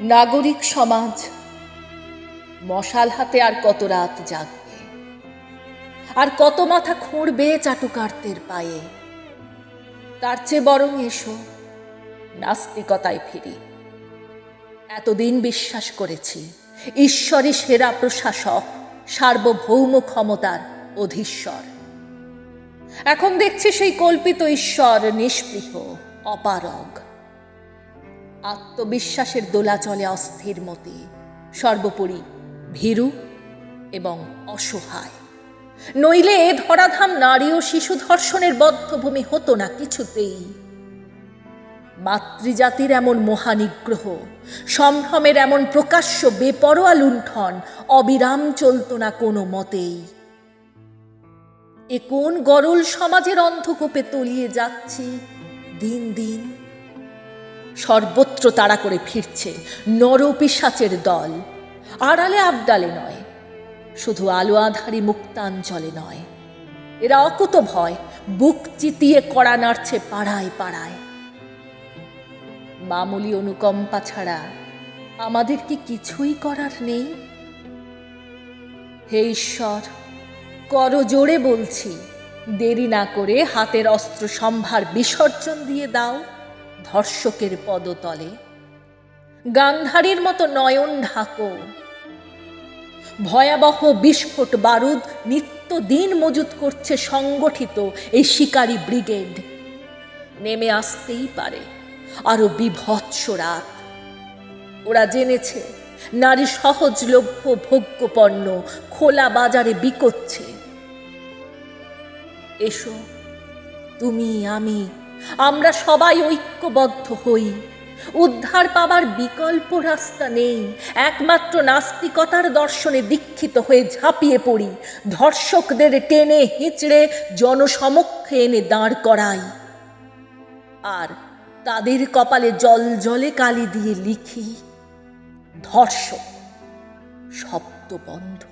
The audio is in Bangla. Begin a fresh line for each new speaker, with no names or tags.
নাগরিক সমাজ, মশাল হাতে আর কত রাত জাগবে? আর কত মাথা খুঁড়বে চাটুকার্তের পায়ে? তার চেয়ে বরং এসো, নাস্তিকতায় ফিরি। এতদিন বিশ্বাস করেছি, ঈশ্বরই সেরা প্রশাসক, সার্বভৌম ক্ষমতার অধীশ্বর। এখন দেখছি সেই কল্পিত ঈশ্বর নিষ্পৃহ, অপারগ। আত্মবিশ্বাসের দোলাচলে অস্থির মতে। সর্বোপরি ভীরু এবং অসহায়। নইলে এ ধরাধাম নারী ও শিশু ধর্ষণের বদ্ধভূমি হতো না কিছুতেই। মাতৃজাতির এমন মহানিগ্রহ, সম্ভ্রমের এমন প্রকাশ্য বেপরোয়া লুণ্ঠন অবিরাম চলত না কোনো মতেই। এ কোন গরল সমাজের অন্ধকূপে তলিয়ে যাচ্ছি দিন দিন? সর্বত্র তাড়া করে ফিরছে নরপিসাচের দল। আড়ালে আবডালে নয়, শুধু আলো আধারি মুক্তাঞ্চলে নয়। এরা অকুত ভয়, বুক চিতিয়ে কড়া নাড়ছে পাড়ায় পাড়ায়। মামুলি অনুকম্পা ছাড়া আমাদের কি কিছুই করার নেই? হে ঈশ্বর, কর জোরে বলছি, দেরি না করে হাতের অস্ত্র সম্ভার বিসর্জন দিয়ে দাও। ধর্ষকের পদতলে। গান্ধারীর মতো নয়ন ঢাকো। ভয়াবহ বিস্ফোট বারুদ নিত্যদিন মজুত করছে সংগঠিত এই শিকারী ব্রিগেড। নেমে আসতেই পারে আরও বিভৎস রাত। ওরা জেনেছে নারী সহজলভ্য ভোগ্যপণ্য খোলা বাজারে বিকোচ্ছে। এসো, তুমি, আমি আমরা সবাই ঐক্যবদ্ধ হই। উদ্ধার পাবার বিকল্প রাস্তা নেই। একমাত্র নাস্তিকতার দর্শনে দীক্ষিত হয়ে ঝাঁপিয়ে পড়ি। ধর্ষকদের টেনে হিঁচড়ে জনসমক্ষে এনে দাঁড় করাই। আর তাদের কপালে জল জলে কালি দিয়ে লিখি, ধর্ষক শব্দ বন্ধ